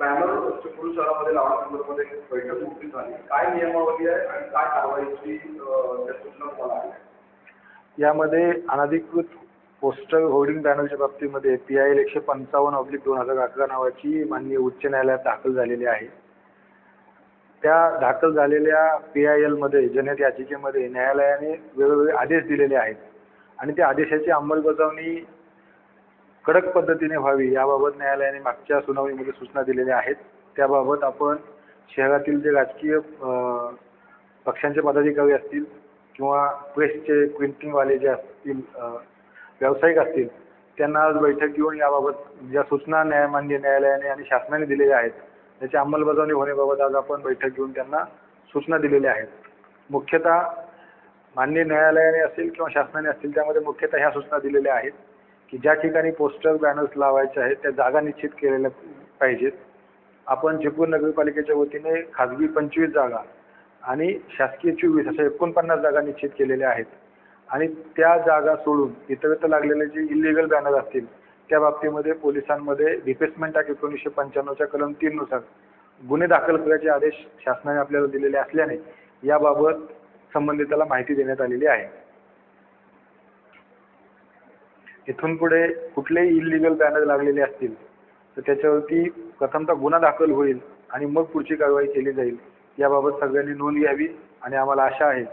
Banner Chiplun शहरामध्ये लावण्यासंदर्भात एक बैठक नुकतीच झाली. काय नियमावली आहे आणि काय कारवाईची त्या सूचना तुम्हाला आल्या? यामध्ये अनधिकृत पोस्टर होर्डिंग बॅनरच्या बाबतीमध्ये पी आय एल एकशे पंचावन्न ऑब्लिक दोन हजार अकरा नावाची माननीय उच्च न्यायालयात दाखल झालेली आहे. त्या दाखल झालेल्या पी आय एलमध्ये जनहित याचिकेमध्ये न्यायालयाने वेगवेगळे आदेश दिलेले आहेत. आणि त्या आदेशाची अंमलबजावणी कडक पद्धतीने व्हावी याबाबत न्यायालयाने मागच्या सुनावणीमध्ये सूचना दिलेल्या आहेत. त्याबाबत आपण शहरातील जे राजकीय पक्षांचे पदाधिकारी असतील किंवा प्रेसचे प्रिंटिंगवाले जे असतील व्यावसायिक असतील त्यांना आज बैठक घेऊन याबाबत ज्या सूचना न्यायमान्य न्यायालयाने आणि शासनाने दिलेल्या आहेत त्याची अंमलबजावणी होण्याबाबत आज आपण बैठक घेऊन त्यांना सूचना दिलेल्या आहेत. मुख्यतः मान्य न्यायालयाने असेल किंवा शासनाने असतील त्यामध्ये मुख्यतः ह्या सूचना दिलेल्या आहेत. की ज्या ठिकाणी पोस्टर बॅनर्स लावायचे आहेत त्या जागा निश्चित केलेल्या पाहिजेत. आपण चिपळूण नगरपालिकेच्या वतीने खाजगी पंचवीस जागा आणि शासकीय चोवीस अशा एकोणपन्नास जागा निश्चित केलेल्या आहेत. आणि त्या जागा सोडून इतरत्र लागलेले जे इलिगल बॅनर असतील त्या बाबतीमध्ये पोलिसांमध्ये डिफेसमेंट ॲक्ट एकोणीसशे पंच्याण्णवच्या कलम तीननुसार गुन्हे दाखल करायचे आदेश शासनाने आपल्याला दिलेले असल्याने याबाबत संबंधिताला माहिती देण्यात आलेली आहे. इथून पुढे कुठलेही इलिगल बॅनर लागलेले असतील तर त्याच्यावरती प्रथमतः गुन्हा दाखल होईल आणि मग पुढची कारवाई केली जाईल. याबाबत सगळ्यांनी नोंद घ्यावी आणि आम्हाला आशा आहे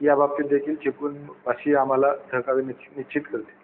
की या बाबतीत देखील चिपळूणवासी आम्हाला सहकार्य निश्चित निश्चित करतील.